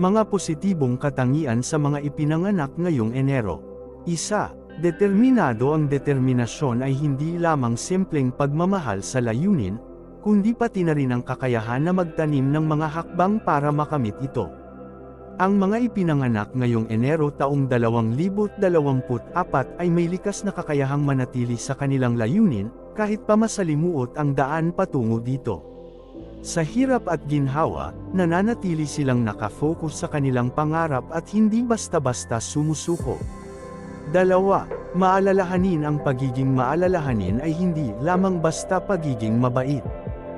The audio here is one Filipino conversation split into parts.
Mga positibong katangian sa mga ipinanganak ngayong Enero. Isa, determinado ang determinasyon ay hindi lamang simpleng pagmamahal sa layunin, kundi pati na rin ang kakayahan na magtanim ng mga hakbang para makamit ito. Ang mga ipinanganak ngayong Enero taong 2024 ay may likas na kakayahang manatili sa kanilang layunin, kahit pa masalimuot ang daan patungo dito. Sa hirap at ginhawa, nananatili silang nakafocus sa kanilang pangarap at hindi basta-basta sumusuko. Dalawa, maalalahanin ang pagiging maalalahanin ay hindi lamang basta pagiging mabait.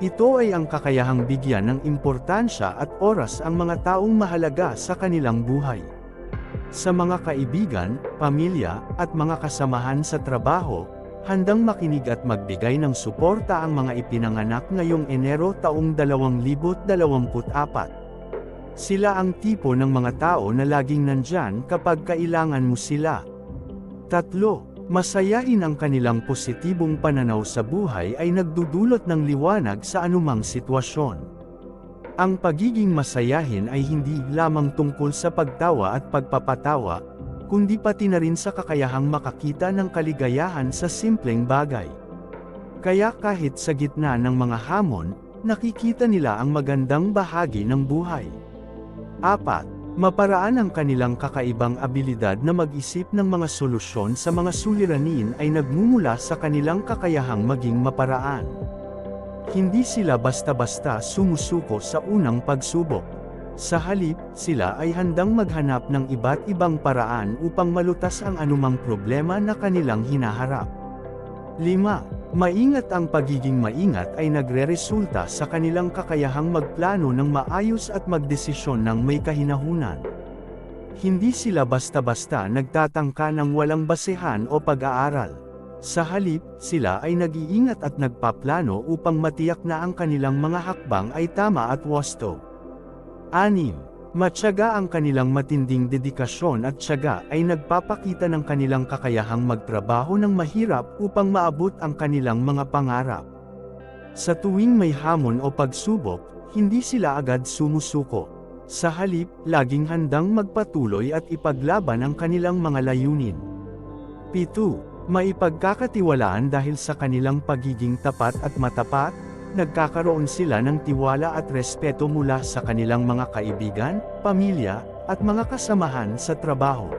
Ito ay ang kakayahang bigyan ng importansya at oras ang mga taong mahalaga sa kanilang buhay. Sa mga kaibigan, pamilya, at mga kasamahan sa trabaho, handang makinig at magbigay ng suporta ang mga ipinanganak ngayong Enero taong 2024. Sila ang tipo ng mga tao na laging nandyan kapag kailangan mo sila. Tatlo, masayain ang kanilang positibong pananaw sa buhay ay nagdudulot ng liwanag sa anumang sitwasyon. Ang pagiging masayahin ay hindi lamang tungkol sa pagtawa at pagpapatawa, kundi pati na rin sa kakayahang makakita ng kaligayahan sa simpleng bagay. Kaya kahit sa gitna ng mga hamon, nakikita nila ang magandang bahagi ng buhay. 4. Maparaan ang kanilang kakaibang abilidad na mag-isip ng mga solusyon sa mga suliranin ay nagmumula sa kanilang kakayahang maging maparaan. Hindi sila basta-basta sumusuko sa unang pagsubok. Sa halip, sila ay handang maghanap ng iba't ibang paraan upang malutas ang anumang problema na kanilang hinaharap. 5. Maingat ang pagiging maingat ay nagreresulta sa kanilang kakayahang magplano ng maayos at magdesisyon ng may kahinahunan. Hindi sila basta-basta nagtatangka ng walang basehan o pag-aaral. Sa halip, sila ay nag-iingat at nagpaplano upang matiyak na ang kanilang mga hakbang ay tama at wasto. 6. Matyaga ang kanilang matinding dedikasyon at tiyaga ay nagpapakita ng kanilang kakayahang magtrabaho ng mahirap upang maabot ang kanilang mga pangarap. Sa tuwing may hamon o pagsubok, hindi sila agad sumusuko. Sa halip, laging handang magpatuloy at ipaglaban ang kanilang mga layunin. 7. Maipagkakatiwalaan dahil sa kanilang pagiging tapat at matapat, nagkakaroon sila ng tiwala at respeto mula sa kanilang mga kaibigan, pamilya, at mga kasamahan sa trabaho.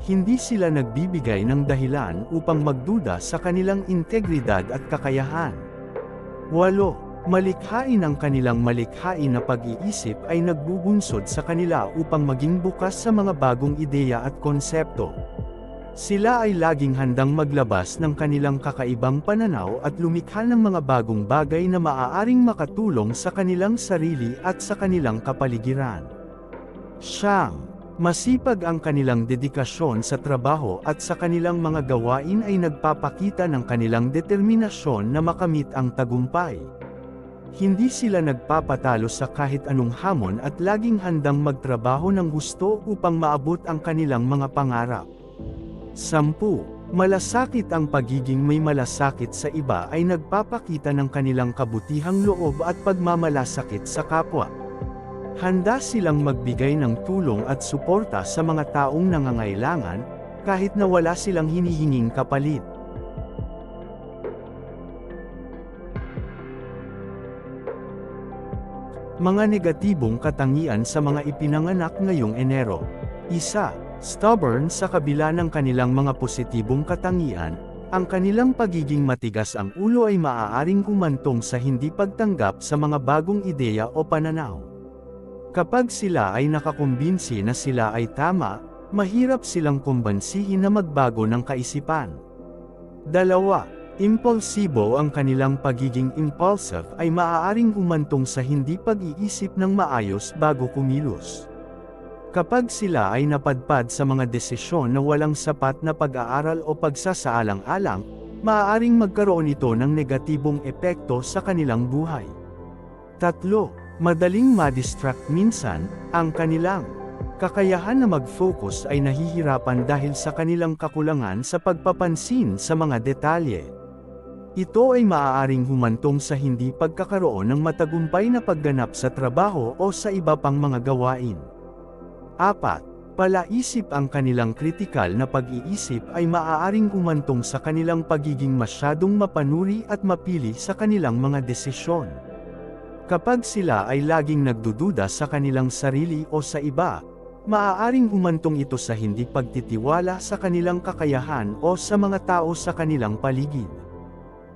Hindi sila nagbibigay ng dahilan upang magduda sa kanilang integridad at kakayahan. 8. Malikhain ang kanilang malikhain na pag-iisip ay nagbubunsod sa kanila upang maging bukas sa mga bagong ideya at konsepto. Sila ay laging handang maglabas ng kanilang kakaibang pananaw at lumikha ng mga bagong bagay na maaaring makatulong sa kanilang sarili at sa kanilang kapaligiran. Siyang, masipag ang kanilang dedikasyon sa trabaho at sa kanilang mga gawain ay nagpapakita ng kanilang determinasyon na makamit ang tagumpay. Hindi sila nagpapatalo sa kahit anong hamon at laging handang magtrabaho ng gusto upang maabot ang kanilang mga pangarap. 10. Malasakit ang pagiging may malasakit sa iba ay nagpapakita ng kanilang kabutihang loob at pagmamalasakit sa kapwa. Handa silang magbigay ng tulong at suporta sa mga taong nangangailangan, kahit na wala silang hinihinging kapalit. Mga negatibong katangian sa mga ipinanganak ngayong Enero. Isa, Stubborn sa kabila ng kanilang mga positibong katangian, ang kanilang pagiging matigas ang ulo ay maaaring kumantong sa hindi pagtanggap sa mga bagong ideya o pananaw. Kapag sila ay nakakumbinsi na sila ay tama, mahirap silang kumbansihin na magbago ng kaisipan. Dalawa, impulsibo ang kanilang pagiging impulsive ay maaaring humantong sa hindi pag-iisip ng maayos bago kumilos. Kapag sila ay napadpad sa mga desisyon na walang sapat na pag-aaral o pagsasaalang-alang, maaaring magkaroon ito ng negatibong epekto sa kanilang buhay. Tatlo, madaling madistract minsan, ang kanilang kakayahan na mag-focus ay nahihirapan dahil sa kanilang kakulangan sa pagpapansin sa mga detalye. Ito ay maaaring humantong sa hindi pagkakaroon ng matagumpay na pagganap sa trabaho o sa iba pang mga gawain. 4. Palaisip ang kanilang kritikal na pag-iisip ay maaaring umantong sa kanilang pagiging masyadong mapanuri at mapili sa kanilang mga desisyon. Kapag sila ay laging nagdududa sa kanilang sarili o sa iba, maaaring umantong ito sa hindi pagtitiwala sa kanilang kakayahan o sa mga tao sa kanilang paligid.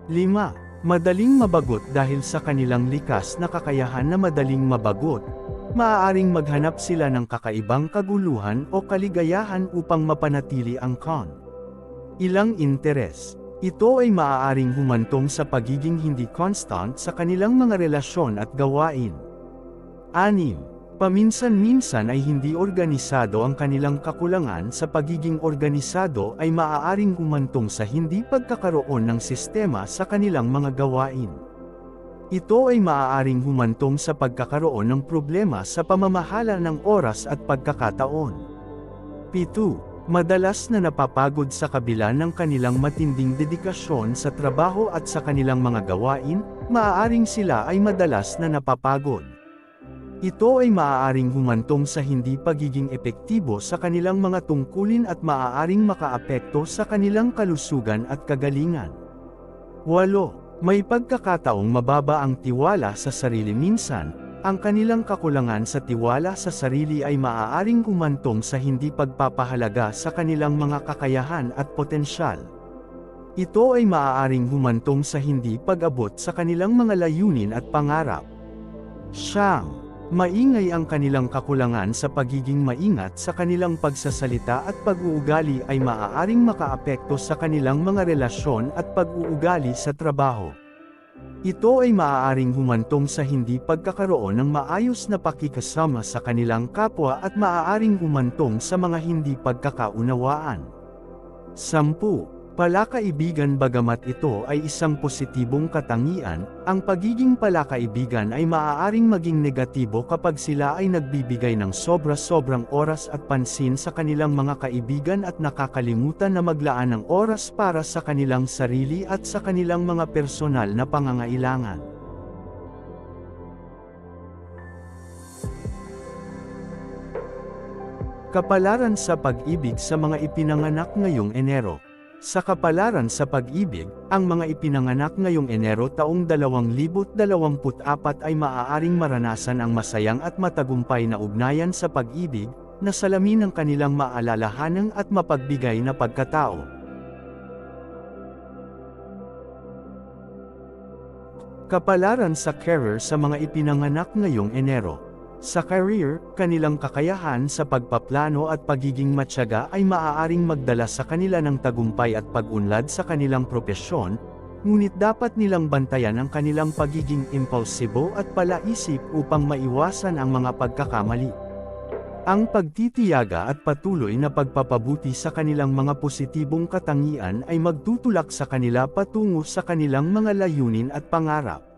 5. Madaling mabagot dahil sa kanilang likas na kakayahan na madaling mabagot, maaaring maghanap sila ng kakaibang kaguluhan o kaligayahan upang mapanatili ang con. Ilang interes. Ito ay maaaring humantong sa pagiging hindi constant sa kanilang mga relasyon at gawain. 6. Paminsan-minsan ay hindi organisado ang kanilang kakulangan sa pagiging organisado ay maaaring humantong sa hindi pagkakaroon ng sistema sa kanilang mga gawain. Ito ay maaaring humantong sa pagkakaroon ng problema sa pamamahala ng oras at pagkakataon. 7. Madalas na napapagod sa kabila ng kanilang matinding dedikasyon sa trabaho at sa kanilang mga gawain, maaaring sila ay madalas na napapagod. Ito ay maaaring humantong sa hindi pagiging epektibo sa kanilang mga tungkulin at maaaring makaapekto sa kanilang kalusugan at kagalingan. 8. May pagkakataong mababa ang tiwala sa sarili minsan, ang kanilang kakulangan sa tiwala sa sarili ay maaaring humantong sa hindi pagpapahalaga sa kanilang mga kakayahan at potensyal. Ito ay maaaring humantong sa hindi pag-abot sa kanilang mga layunin at pangarap. Siyang Maingay ang kanilang kakulangan sa pagiging maingat sa kanilang pagsasalita at pag-uugali ay maaaring makaapekto sa kanilang mga relasyon at pag-uugali sa trabaho. Ito ay maaaring humantong sa hindi pagkakaroon ng maayos na pakikasama sa kanilang kapwa at maaaring humantong sa mga hindi pagkakaunawaan. 10. Palakaibigan bagamat ito ay isang positibong katangian, ang pagiging palakaibigan ay maaaring maging negatibo kapag sila ay nagbibigay ng sobra-sobrang oras at pansin sa kanilang mga kaibigan at nakakalimutan na maglaan ng oras para sa kanilang sarili at sa kanilang mga personal na pangangailangan. Kapalaran sa pag-ibig sa mga ipinanganak ngayong Enero sa kapalaran sa pag-ibig, ang mga ipinanganak ngayong Enero taong 2024 ay maaaring maranasan ang masayang at matagumpay na ugnayan sa pag-ibig, na salamin ng kanilang maalalahanang at mapagbigay na pagkatao. Kapalaran sa career sa mga ipinanganak ngayong Enero sa career, kanilang kakayahan sa pagpaplano at pagiging matyaga ay maaaring magdala sa kanila ng tagumpay at pag-unlad sa kanilang propesyon, ngunit dapat nilang bantayan ang kanilang pagiging impulsibo at palaisip upang maiwasan ang mga pagkakamali. Ang pagtitiyaga at patuloy na pagpapabuti sa kanilang mga positibong katangian ay magtutulak sa kanila patungo sa kanilang mga layunin at pangarap.